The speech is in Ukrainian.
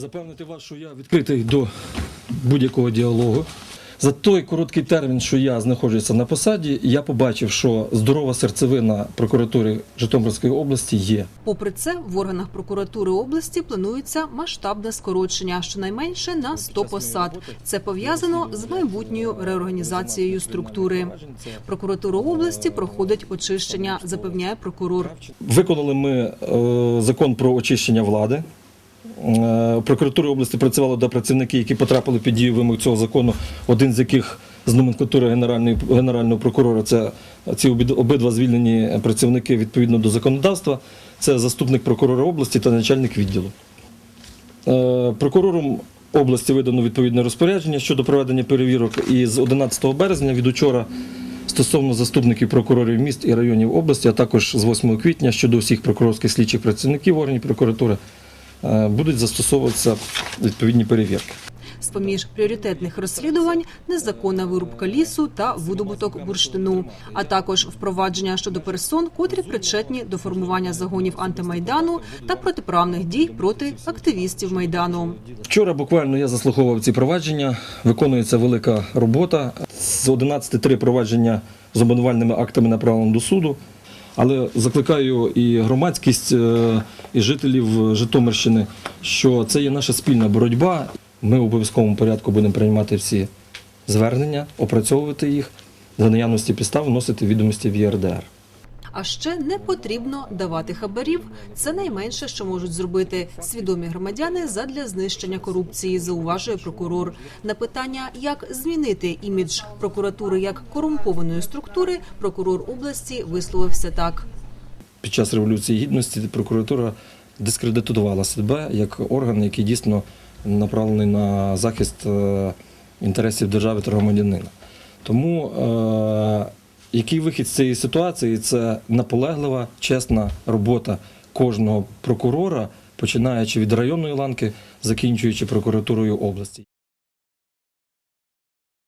запевнити вас, що я відкритий до будь-якого діалогу. За той короткий термін, що я знаходжуся на посаді, я побачив, що здорова серцевина прокуратури Житомирської області є. Попри це, в органах прокуратури області планується масштабне скорочення, щонайменше на 100 посад. Це пов'язано з майбутньою реорганізацією структури. Прокуратура області проходить очищення, запевняє прокурор. Виконали ми е, закон про очищення влади. Е, Прокуратури області працювали до працівники, які потрапили під дію вимог цього закону, один з яких з номенклатури генерального прокурора це ці обидва звільнені працівники відповідно до законодавства. Це заступник прокурора області та начальник відділу. Е, Прокурором області видано відповідне розпорядження щодо проведення перевірок. І з 11 березня від учора стосовно заступників прокурорів міст і районів області, а також з 8 квітня щодо всіх прокурорських слідчих працівників органів прокуратури будуть застосовуватися відповідні перевірки. З-поміж пріоритетних розслідувань незаконна вирубка лісу та видобуток бурштину, а також впровадження щодо персон, котрі причетні до формування загонів антимайдану та протиправних дій проти активістів майдану. Вчора буквально я заслуховував ці провадження. Виконується велика робота. З 11 три провадження з обвинувальними актами направлено до суду. Але закликаю і громадськість, е, і жителів Житомирщини, що це є наша спільна боротьба. Ми в обов'язковому порядку будемо приймати всі звернення, опрацьовувати їх, за наявності підстав вносити відомості в ЄРДР. А ще не потрібно давати хабарів. Це найменше, що можуть зробити свідомі громадяни задля знищення корупції, зауважує прокурор. На питання, як змінити імідж прокуратури як корумпованої структури, прокурор області висловився так. Під час революції гідності прокуратура дискредитувала себе як орган, який дійсно направлений на захист е, інтересів держави та громадянина. Тому е, який вихід з цієї ситуації це наполеглива, чесна робота кожного прокурора, починаючи від районної ланки, закінчуючи прокуратурою області.